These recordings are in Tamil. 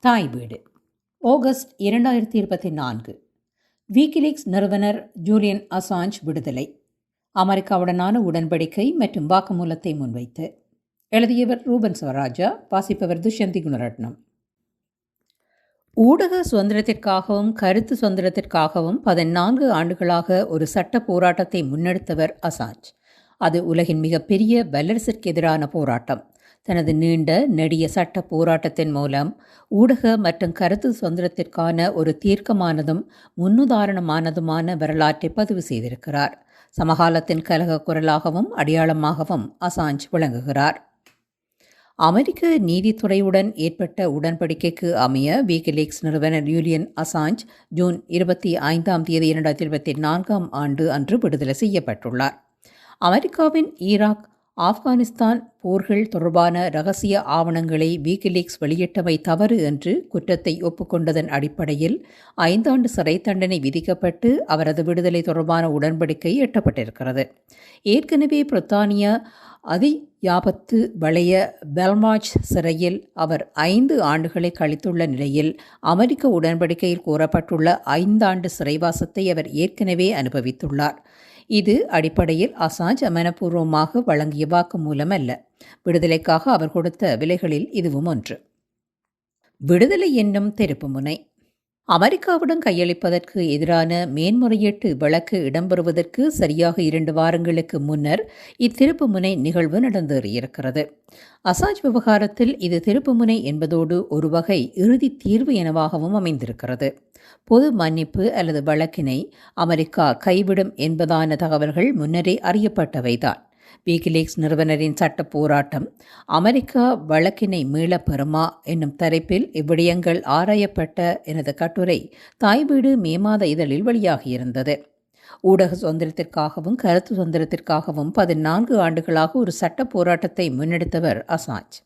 தாய் வீடு ஆகஸ்ட் இரண்டாயிரத்தி இருபத்தி நான்கு. வீக்கிலீக்ஸ் நிறுவனர் ஜூலியன் அசாஞ்ச் விடுதலை. அமெரிக்காவுடனான உடன்படிக்கை மற்றும் வாக்குமூலத்தை முன்வைத்து. எழுதியவர் ரூபன் ஸ்வராஜா வாசிப்பவர் துஷந்தி குணரட்னம். ஊடக சுதந்திரத்திற்காகவும் கருத்து சுதந்திரத்திற்காகவும் பதினான்கு ஆண்டுகளாக ஒரு சட்ட போராட்டத்தை முன்னெடுத்தவர் அசாஞ்ச். அது உலகின் மிகப்பெரிய வல்லரசிற்கு எதிரான போராட்டம். தனது நீண்ட நெடிய சட்ட போராட்டத்தின் மூலம் ஊடக மற்றும் கருத்து சுதந்திரத்திற்கான ஒரு தீர்க்கமானதும் முன்னுதாரணமானதுமான வரலாற்றை பதிவு செய்திருக்கிறார். சமகாலத்தின் கலக குரலாகவும் அடையாளமாகவும் அசாஞ்ச் விளங்குகிறார். அமெரிக்க நீதித்துறையுடன் ஏற்பட்ட உடன்படிக்கைக்கு அமைய வீக்கிலீக்ஸ் நிறுவனர் யூலியன் அசாஞ்ச் ஜூன் இருபத்தி ஐந்தாம் தேதி இரண்டாயிரத்தி இருபத்தி நான்காம் ஆண்டு அன்று விடுதலை செய்யப்பட்டுள்ளார். அமெரிக்காவின் ஈராக் ஆப்கானிஸ்தான் போர்கள் தொடர்பான ரகசிய ஆவணங்களை வீக்கிலீக்ஸ் வெளியிட்டவை தவறு என்று குற்றத்தை ஒப்புக்கொண்டதன் அடிப்படையில் ஐந்தாண்டு சிறை தண்டனை விதிக்கப்பட்டு அவரது விடுதலை தொடர்பான உடன்படிக்கை எட்டப்பட்டிருக்கிறது. ஏற்கனவே பிரித்தானியா அதியாபத்து வளைய பெல்மாஜ் சிறையில் அவர் ஐந்து ஆண்டுகளை கழித்துள்ள நிலையில் அமெரிக்க உடன்படிக்கையில் கூறப்பட்டுள்ள ஐந்தாண்டு சிறைவாசத்தை அவர் ஏற்கனவே அனுபவித்துள்ளார். இது அடிப்படையில் அசாஞ்ச் மனப்பூர்வமாக வழங்கிய வாக்குமூலம் அல்ல விடுதலைக்காக அவர் கொடுத்த விலைகளில் இதுவும் ஒன்று. விடுதலை என்னும் திருப்புமுனை அமெரிக்காவுடன் கையளிப்பதற்கு எதிரான மேன்முறையீட்டு வழக்கு இடம்பெறுவதற்கு சரியாக இரண்டு வாரங்களுக்கு முன்னர் இத்திருப்புமுனை நிகழ்வு நடந்தேறியிருக்கிறது. அசாஜ் விவகாரத்தில் இது திருப்புமுனை என்பதோடு ஒரு வகை இறுதி தீர்வு எனவாகவும் அமைந்திருக்கிறது. பொது மன்னிப்பு அல்லது வழக்கினை அமெரிக்கா கைவிடும் என்பதான தகவல்கள் முன்னரே அறியப்பட்டவைதான். வீக்கிலீக்ஸ் நிறுவனரின் சட்ட போராட்டம் அமெரிக்கா வழக்கினை மீள பெறுமா என்னும் தலைப்பில் இவ்விடயங்கள் ஆராயப்பட்ட எனது கட்டுரை தாய் வீடு மே மாத இதழில் வெளியாகியிருந்தது. ஊடக சுதந்திரத்திற்காகவும் கருத்து சுதந்திரத்திற்காகவும் பதினான்கு ஆண்டுகளாக ஒரு சட்ட போராட்டத்தை முன்னெடுத்தவர் அசாஞ்ச்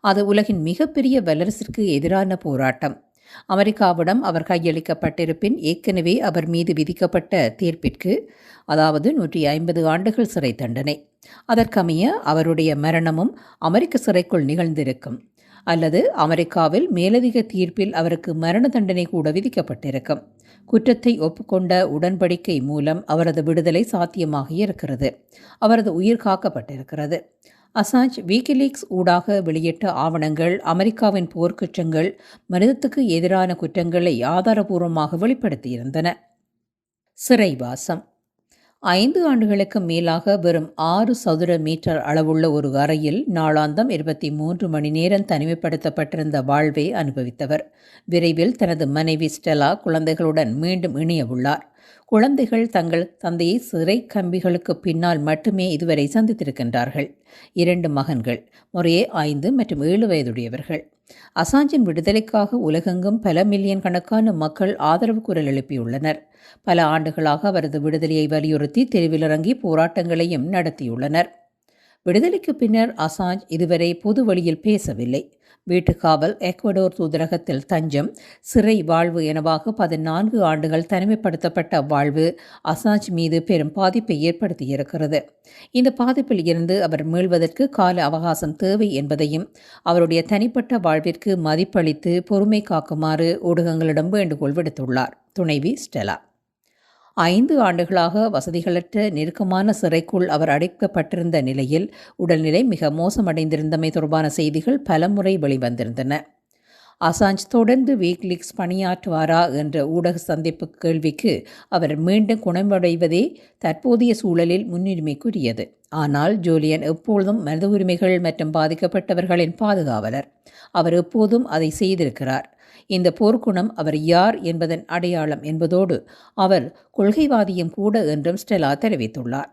அது உலகின் மிகப்பெரிய வல்லரசிற்கு எதிரான போராட்டம். அமெரிக்காவிடம் அவர் கையளிக்கப்பட்டிருப்பின் ஏற்கனவே அவர் மீது விதிக்கப்பட்ட தீர்ப்பிற்கு அதாவது நூற்றி ஐம்பது ஆண்டுகள் சிறை தண்டனை. அதற்கமைய அவருடைய மரணமும் அமெரிக்க சிறைக்குள் நிகழ்ந்திருக்கும். அல்லது அமெரிக்காவில் மேலதிக தீர்ப்பில் அவருக்கு மரண தண்டனை கூட விதிக்கப்பட்டிருக்கும். குற்றத்தை ஒப்புக்கொண்ட உடன்படிக்கை மூலம் அவரது விடுதலை சாத்தியமாக இருக்கிறது. அவரது உயிர் காக்கப்பட்டிருக்கிறது. அசாஞ்ச் வீக்கிலீக்ஸ் ஊடாக வெளியிட்ட ஆவணங்கள் அமெரிக்காவின் போர்க்குற்றங்கள் மனிதத்துக்கு எதிரான குற்றங்களை ஆதாரபூர்வமாக வெளிப்படுத்தியிருந்தன. சிறைவாசம். ஐந்து ஆண்டுகளுக்கு மேலாக வெறும் ஆறு சதுர மீட்டர் அளவுள்ள ஒரு அறையில் நாளாந்தம் இருபத்தி மூன்று மணி நேரம் தனிமைப்படுத்தப்பட்டிருந்த வாழ்வை அனுபவித்தவர். விரைவில் தனது மனைவி ஸ்டெலா குழந்தைகளுடன் மீண்டும் இணைய உள்ளார் குழந்தைகள் தங்கள் தந்தையை சிறை கம்பிகளுக்கு பின்னால் மட்டுமே இதுவரை சந்தித்திருக்கின்றார்கள். இரண்டு மகன்கள் முறையே ஐந்து மற்றும் ஏழு வயதுடையவர்கள். அசாஞ்சின் விடுதலைக்காக உலகெங்கும் பல மில்லியன் கணக்கான மக்கள் ஆதரவு குரல் எழுப்பியுள்ளனர். பல ஆண்டுகளாக அவரது விடுதலையை வலியுறுத்தி தெருவிலிறங்கி போராட்டங்களையும் நடத்தியுள்ளனர். விடுதலைக்கு பின்னர் அசாஞ்ச் இதுவரை பொது வழியில் பேசவில்லை. வீட்டுக்காவல் எக்வடோர் தூதரகத்தில் தஞ்சம் சிறை வாழ்வு எனவாக பதினான்கு ஆண்டுகள் தனிமைப்படுத்தப்பட்ட வாழ்வு அசாஜ் மீது பெரும் பாதிப்பை ஏற்படுத்தியிருக்கிறது. இந்த பாதிப்பில் இருந்து அவர் மீள்வதற்கு கால அவகாசம் தேவை என்பதையும் அவருடைய தனிப்பட்ட வாழ்விற்கு மதிப்பளித்து பொறுமை காக்குமாறு ஊடகங்களிடம் வேண்டுகோள் விடுத்துள்ளார். துணைவி ஸ்டெலா. ஐந்து ஆண்டுகளாக வசதிகளற்ற நெருக்கமான சிறைக்குள் அவர் அடைக்கப்பட்டிருந்த நிலையில் உடல்நிலை மிக மோசமடைந்திருந்தமை தொடர்பான செய்திகள் பலமுறை வெளிவந்திருந்தன. அசாஞ்ச் தொடர்ந்து வீக்லிக்ஸ் பணியாற்றுவாரா என்ற ஊடக சந்திப்பு கேள்விக்கு அவர் மீண்டும் குணமடைவதே தற்போதைய சூழலில் முன்னுரிமைக்குரியது. ஆனால் ஜூலியன் எப்பொழுதும் மனித உரிமைகள் மற்றும் பாதிக்கப்பட்டவர்களின் பாதுகாவலர். அவர் எப்போதும் அதை செய்திருக்கிறார். இந்த போர்க்குணம் அவர் யார் என்பதன் அடையாளம் என்பதோடு அவர் கொள்கைவாதியும் கூட என்றும் ஸ்டெலா தெரிவித்துள்ளார்.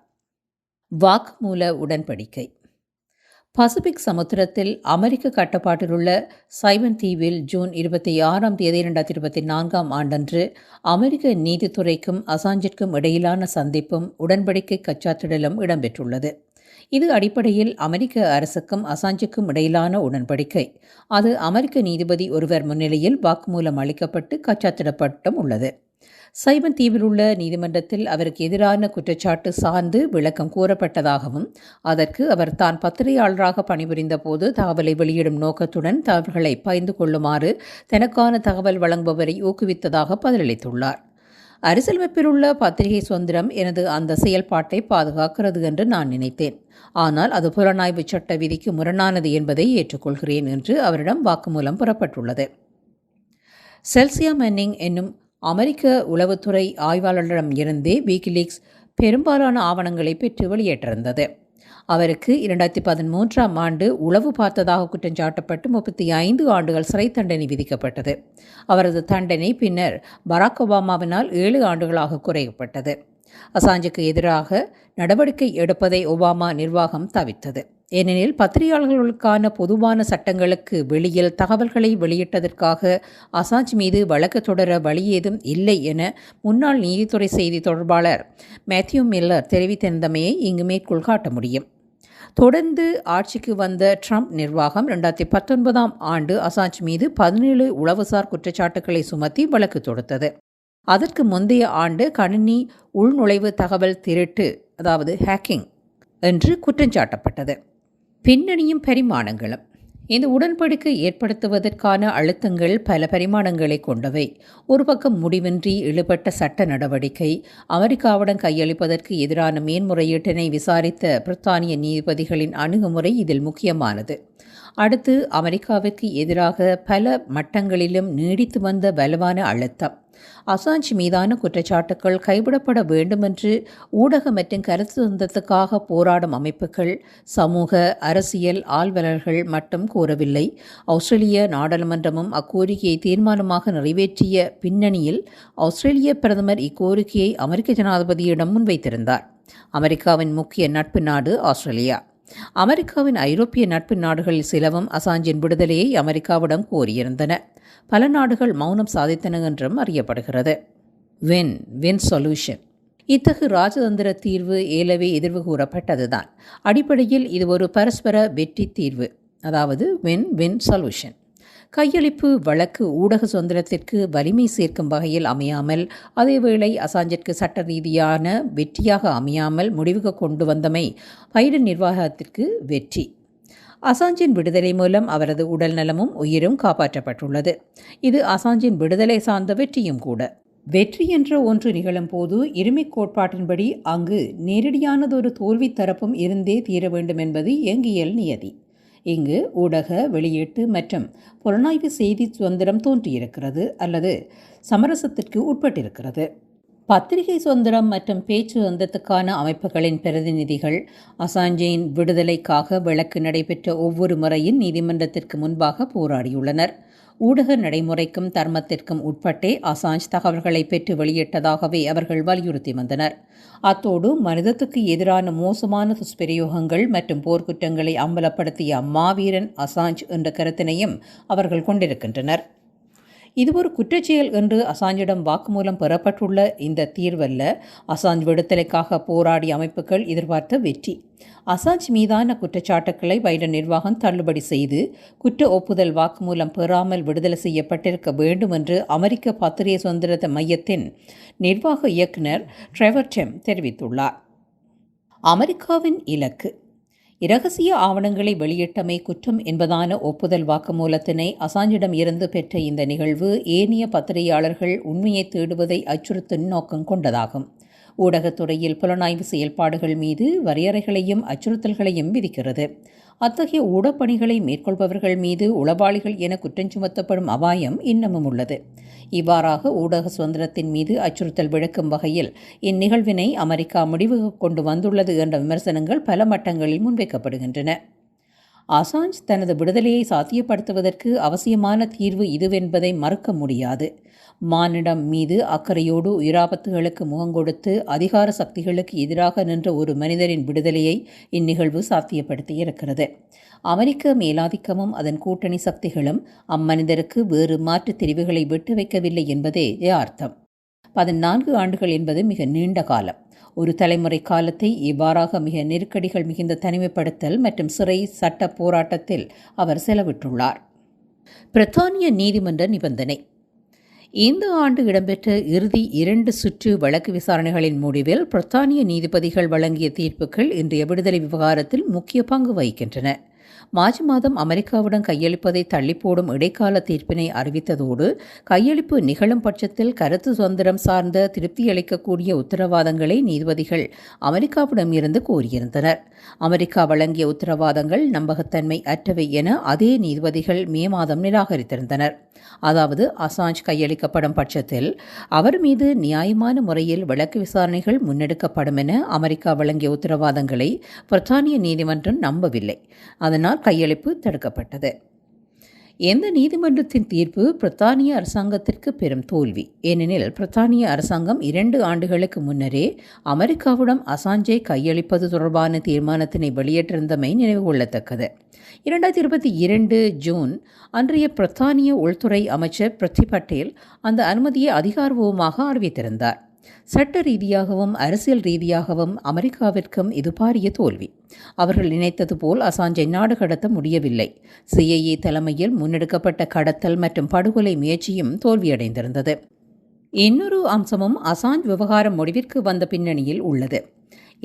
வாக்மூல உடன்படிக்கை. பசிபிக் சமுத்திரத்தில் அமெரிக்க கட்டுப்பாட்டிலுள்ள சைவன் தீவில் ஜூன் இருபத்தி ஆறாம் தேதி இரண்டாயிரத்தி இருபத்தி நான்காம் ஆண்டன்று அமெரிக்க நீதித்துறைக்கும் அசாஞ்சிற்கும் இடையிலான சந்திப்பும் உடன்படிக்கை கச்சாத்திடலும் இடம்பெற்றுள்ளது. இது அடிப்படையில் அமெரிக்க அரசுக்கும் அசாஞ்சுக்கும் இடையிலான உடன்படிக்கை. அது அமெரிக்க நீதிபதி ஒருவர் முன்னிலையில் வாக்குமூலம் அளிக்கப்பட்டு கச்சாத்திடப்பட்டும் உள்ளது. சைமன் தீவில் உள்ள நீதிமன்றத்தில் அவருக்கு எதிரான குற்றச்சாட்டு சார்ந்து விளக்கம் கூறப்பட்டதாகவும் அதற்கு அவர் தான் பத்திரிகையாளராக பணிபுரிந்த போது தகவலை வெளியிடும் நோக்கத்துடன் தகவல்களை பகிர்ந்து கொள்ளுமாறு தனக்கான தகவல் வழங்குபவரை ஊக்குவித்ததாக பதிலளித்துள்ளார். அரசியலமைப்பில் உள்ள பத்திரிகை சுதந்திரம் எனது அந்த செயல்பாட்டை பாதுகாக்கிறது என்று நான் நினைத்தேன். ஆனால் அது புலனாய்வு சட்ட விதிக்கு முரணானது என்பதை ஏற்றுக்கொள்கிறேன் என்று அவரிடம் வாக்குமூலம் புறப்பட்டுள்ளது. செல்சியா மென்னிங் என்னும் அமெரிக்க உளவுத்துறை ஆய்வாளரிடம் இருந்தே வீக்கிலீக்ஸ் பெரும்பாலான ஆவணங்களை பெற்று வெளியேற்றிருந்தது. அவருக்கு இரண்டாயிரத்தி பதிமூன்றாம் ஆண்டு உளவு பார்த்ததாக குற்றஞ்சாட்டப்பட்டு முப்பத்தி ஐந்து ஆண்டுகள் சிறை தண்டனை விதிக்கப்பட்டது. அவரது தண்டனை பின்னர் பராக் ஒபாமாவினால் ஏழு ஆண்டுகளாக குறைக்கப்பட்டது அசாஞ்சுக்கு எதிராக நடவடிக்கை எடுப்பதை ஒபாமா நிர்வாகம் தவித்தது ஏனெனில் பத்திரிகையாளர்களுக்கான பொதுவான சட்டங்களுக்கு வெளியில் தகவல்களை வெளியிட்டதற்காக அசாஜ் மீது வழக்கு தொடர வழி ஏதும் இல்லை என முன்னாள் நீதித்துறை செய்தி தொடர்பாளர் மேத்யூ மில்லர் தெரிவித்திருந்தமையை இங்கு மேற்கோள் காட்ட முடியும். தொடர்ந்து ஆட்சிக்கு வந்த ட்ரம்ப் நிர்வாகம் ரெண்டாயிரத்தி பத்தொன்பதாம் ஆண்டு அசாஞ்ச் மீது பதினேழு உளவுசார் குற்றச்சாட்டுகளை சுமத்தி வழக்கு தொடுத்தது. அதற்கு முந்தைய ஆண்டு கணினி உள்நுழைவு தகவல் திருட்டு அதாவது ஹேக்கிங் என்று குற்றஞ்சாட்டப்பட்டது பின்னணியும் பரிமாணங்களும். இந்த உடன்படிக்கை ஏற்படுத்துவதற்கான அழுத்தங்கள் பல பரிமாணங்களை கொண்டவை. ஒரு பக்கம் முடிவின்றி இழுபட்ட சட்ட நடவடிக்கை அமெரிக்காவுடன் கையளிப்பதற்கு எதிரான மேன்முறையீட்டினை விசாரித்த பிரித்தானிய நீதிபதிகளின் அணுகுமுறை இதில் முக்கியமானது. அடுத்து அமெரிக்காவிற்கு எதிராக பல மட்டங்களிலும் நீடித்து வந்த வலுவான அழுத்தம். அசாஞ்ச் மீதான குற்றச்சாட்டுக்கள் கைவிடப்பட வேண்டுமென்று ஊடக மற்றும் கருத்து சுதந்திரத்துக்காக போராடும் அமைப்புகள் சமூக அரசியல் ஆள்வலர்கள் மட்டும் கூறவில்லை. ஆஸ்திரேலிய நாடாளுமன்றமும் அக்கோரிக்கையை தீர்மானமாக நிறைவேற்றிய பின்னணியில் ஆஸ்திரேலிய பிரதமர் இக்கோரிக்கையை அமெரிக்க ஜனாதிபதியிடம் முன்வைத்திருந்தார். அமெரிக்காவின் முக்கிய நட்பு நாடு ஆஸ்திரேலியா. அமெரிக்காவின் ஐரோப்பிய நட்பு நாடுகளில் சிலவும் அசாஞ்சின் விடுதலையை அமெரிக்காவிடம் கோரியிருந்தன. பல நாடுகள் மௌனம் சாதித்தன என்றும் அறியப்படுகிறது. வென் வென் சொல்யூஷன் இத்தகு ராஜதந்திர தீர்வு ஏலவே எதிர்வு கூறப்பட்டதுதான். அடிப்படையில் இது ஒரு பரஸ்பர வெற்றி தீர்வு. அதாவது வென் வென் சொல்யூஷன் கையளிப்பு வழக்கு ஊடக சுதந்திரத்திற்கு வலிமை சேர்க்கும் வகையில் அமையாமல் அதேவேளை அசாஞ்சிற்கு சட்ட ரீதியான வெற்றியாக அமையாமல் முடிவுக்கு கொண்டு வந்தமை பைடன் நிர்வாகத்திற்கு வெற்றி. அசாஞ்சின் விடுதலை மூலம் அவரது உடல் நலமும் உயிரும் காப்பாற்றப்பட்டுள்ளது. இது அசாஞ்சின் விடுதலை சார்ந்த வெற்றியும் கூட. வெற்றி என்ற ஒன்று நிகழும் போது இருமை கோட்பாட்டின்படி அங்கு நேரடியானதொரு தோல்வி தரப்பும் இருந்தே தீர வேண்டும் என்பது இயங்கியல் நியதி. இங்கு ஊடக வெளியீட்டு மற்றும் புலனாய்வு செய்தி சுதந்திரம் தோன்றியிருக்கிறது அல்லது சமரசத்திற்கு உட்பட்டிருக்கிறது. பத்திரிகை சுதந்திரம் மற்றும் பேச்சு சுதந்திரத்துக்கான அமைப்புகளின் பிரதிநிதிகள் அசாஞ்சேயின் விடுதலைக்காக வழக்கு நடைபெற்ற ஒவ்வொரு முறையும் நீதிமன்றத்திற்கு முன்பாக போராடியுள்ளனர். ஊடக நடைமுறைக்கும் தர்மத்திற்கும் உட்பட்டே அசாஞ்ச் தகவல்களை பெற்று வெளியிட்டதாகவே அவர்கள் வலியுறுத்தி வந்தனர். அத்தோடு மனிதத்துக்கு எதிரான மோசமான துஷ்பிரயோகங்கள் மற்றும் போர்க்குற்றங்களை அம்பலப்படுத்திய மாவீரன் அசாஞ்ச் என்ற கருத்தினையும் அவர்கள் கொண்டிருக்கின்றனர். இது ஒரு குற்றச்செயல் என்று அசாஞ்சிடம் வாக்குமூலம் பெறப்பட்டுள்ள இந்த தீர்வல்ல. அசாஞ்ச் விடுதலைக்காக போராடிய அமைப்புகள் எதிர்பார்த்த வெற்றி. அசாஞ்ச் மீதான குற்றச்சாட்டுக்களை பைடன் நிர்வாகம் தள்ளுபடி செய்து குற்ற ஒப்புதல் வாக்குமூலம் பெறாமல் விடுதலை செய்யப்பட்டிருக்க வேண்டும் என்று அமெரிக்க பத்திரிகை சுதந்திர மையத்தின் நிர்வாக இயக்குனர் ட்ரெவர் டெம் தெரிவித்துள்ளார். அமெரிக்காவின் இலக்கு. இரகசிய ஆவணங்களை வெளியிட்டமை குற்றம் என்பதான ஒப்புதல் வாக்குமூலத்தினை அசாஞ்சிடம் இருந்து பெற்ற இந்த நிகழ்வு ஏனைய பத்திரிகையாளர்கள் உண்மையை தேடுவதை அச்சுறுத்தும் நோக்கம் கொண்டதாகும். ஊடகத்துறையில் புலனாய்வு செயல்பாடுகள் மீது வரையறைகளையும் அச்சுறுத்தல்களையும் விதிக்கிறது. அத்தகைய ஊடப்பணிகளை மேற்கொள்பவர்கள் மீது உளவாளிகள் என குற்றஞ்சுமத்தப்படும் அபாயம் இன்னமும் உள்ளது. இவ்வாறாக ஊடக சுதந்திரத்தின் மீது அச்சுறுத்தல் விளக்கும் வகையில் இந்நிகழ்வினை அமெரிக்கா முடிவுக்கு கொண்டு வந்துள்ளது என்ற விமர்சனங்கள் பல மட்டங்களில் முன்வைக்கப்படுகின்றன. அசாஞ்ச் தனது விடுதலையை சாத்தியப்படுத்துவதற்கு அவசியமான தீர்வு இதுவென்பதை மறுக்க முடியாது. மானிடம் மீது அக்கறையோடு உயிராபத்துகளுக்கு முகங்கொடுத்து அதிகார சக்திகளுக்கு எதிராக நின்ற ஒரு மனிதரின் விடுதலையை இந்நிகழ்வு சாத்தியப்படுத்தியிருக்கிறது அமெரிக்க மேலாதிக்கமும் அதன் கூட்டணி சக்திகளும் அம்மனிதருக்கு வேறு மாற்றுத் தெரிவுகளை விட்டு வைக்கவில்லை என்பதே அர்த்தம் பதினான்கு ஆண்டுகள் என்பது மிக நீண்ட காலம். ஒரு தலைமுறை காலத்தை இவ்வாறாக மிக நெருக்கடிகள் மிகுந்த தனிமைப்படுத்தல் மற்றும் சிறை சட்ட போராட்டத்தில் அவர் செலவிட்டுள்ளார். பிரித்தானிய நீதிமன்ற நிபந்தனை. இந்த ஆண்டு இடம்பெற்ற இறுதி இரண்டு சுற்று வழக்கு விசாரணைகளின் முடிவில் பிரித்தானிய நீதிபதிகள் வழங்கிய தீர்ப்புகள் இன்றைய விடுதலை விவகாரத்தில் முக்கிய பங்கு வகிக்கின்றன. மார்ச் மாதம் அமெரிக்காவுடன் கையளிப்பதை தள்ளிப்போடும் இடைக்கால தீர்ப்பினை அறிவித்ததோடு கையளிப்பு நிகழும் பட்சத்தில் கருத்து சுதந்திரம் சார்ந்த திருப்தியளிக்கக்கூடிய உத்தரவாதங்களை நீதிபதிகள் அமெரிக்காவிடம் இருந்து கோரியிருந்தனர். அமெரிக்கா வழங்கிய உத்தரவாதங்கள் நம்பகத்தன்மை அற்றவை என அதே நீதிபதிகள் மே மாதம் நிராகரித்திருந்தனர். அதாவது அசாஞ்ச் கையளிக்கப்படும் பட்சத்தில் அவர் மீது நியாயமான முறையில் வழக்கு விசாரணைகள் முன்னெடுக்கப்படும் என அமெரிக்கா வழங்கிய உத்தரவாதங்களை பிரித்தானிய நீதிமன்றம் நம்பவில்லை. அதனால் கையளிப்பு தடுக்கப்பட்டது. எந்த நீதிமன்றத்தின் தீர்ப்பு பிரித்தானிய அரசாங்கத்திற்கு பெரும் தோல்வி. ஏனெனில் பிரித்தானிய அரசாங்கம் இரண்டு ஆண்டுகளுக்கு முன்னரே அமெரிக்காவிடம் அசாஞ்சை கையளிப்பது தொடர்பான தீர்மானத்தினை வெளியிட்டிருந்தமை நினைவு கொள்ளத்தக்கது இரண்டாயிரத்தி இருபத்தி இரண்டு ஜூன் அன்றைய பிரித்தானிய உள்துறை அமைச்சர் பிரதி பட்டேல் அந்த அனுமதியை அதிகாரபூர்வமாக அறிவித்திருந்தார். சட்ட ரீதியாகவும் அரசியல் ரீதியாகவும் அமெரிக்காவிற்கும் இது பாரிய தோல்வி. அவர்கள் நினைத்தது போல் அசாஞ்சை நாடு கடத்த முடியவில்லை. சிஐஏ தலைமையில் முன்னெடுக்கப்பட்ட கடத்தல் மற்றும் படுகொலை முயற்சியும் தோல்வியடைந்திருந்தது. இன்னொரு அம்சமும் அசாஞ்ச் விவகாரம் முடிவிற்கு வந்த பின்னணியில் உள்ளது.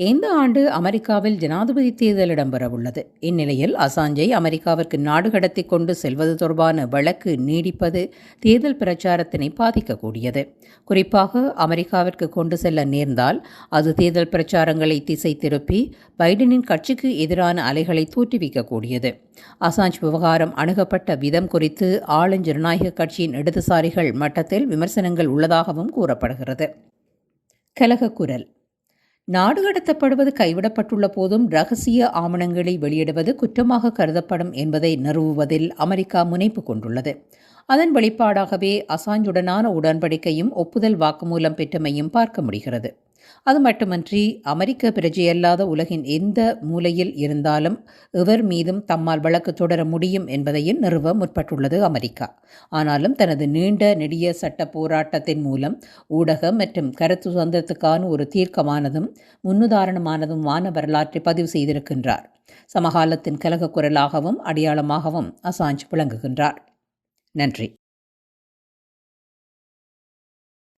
இந்த ஆண்டு அமெரிக்காவில் ஜனாதிபதி தேர்தல் இடம்பெறவுள்ளது. இந்நிலையில் அசாஞ்சை அமெரிக்காவிற்கு நாடு கடத்தி கொண்டு செல்வது தொடர்பான வழக்கு நீடிப்பது தேர்தல் பிரச்சாரத்தினை பாதிக்கக்கூடியது. குறிப்பாக அமெரிக்காவிற்கு கொண்டு செல்ல நேர்ந்தால் அது தேர்தல் பிரச்சாரங்களை திசை திருப்பி பைடனின் கட்சிக்கு எதிரான அலைகளை தோற்றுவிக்கக்கூடியது. அசாஞ்ச் விவகாரம் அணுகப்பட்ட விதம் குறித்து ஆளும் ஜனநாயக கட்சியின் இடதுசாரிகள் மட்டத்தில் விமர்சனங்கள் உள்ளதாகவும் கூறப்படுகிறது. கலகக்குரல். நாடு கடத்தப்படுவது கைவிடப்பட்டுள்ள போதும் ரகசிய ஆவணங்களை வெளியிடுவது குற்றமாக கருதப்படும் என்பதை நிறுவுவதில் அமெரிக்கா முனைப்பு கொண்டுள்ளது. அதன் வெளிப்பாடாகவே அசாஞ்சுடனான உடன்படிக்கையும் ஒப்புதல் வாக்குமூலம் பெற்றமையும் பார்க்க முடிகிறது. அது மட்டுமன்றி அமெரிக்க பிரஜையல்லாத உலகின் எந்த மூலையில் இருந்தாலும் எவர் மீதும் தம்மால் வழக்கு தொடர முடியும் என்பதையும் நிறுவ முற்பட்டுள்ளது அமெரிக்கா. ஆனாலும் தனது நீண்ட நெடிய சட்ட போராட்டத்தின் மூலம் ஊடகம் மற்றும் கருத்து சுதந்திரத்துக்கான ஒரு தீர்க்கமானதும் முன்னுதாரணமானதுமான வரலாற்றை பதிவு செய்திருக்கின்றார். சமகாலத்தின் கலக குரலாகவும் அடையாளமாகவும் அசாஞ்ச் விளங்குகின்றார். நன்றி.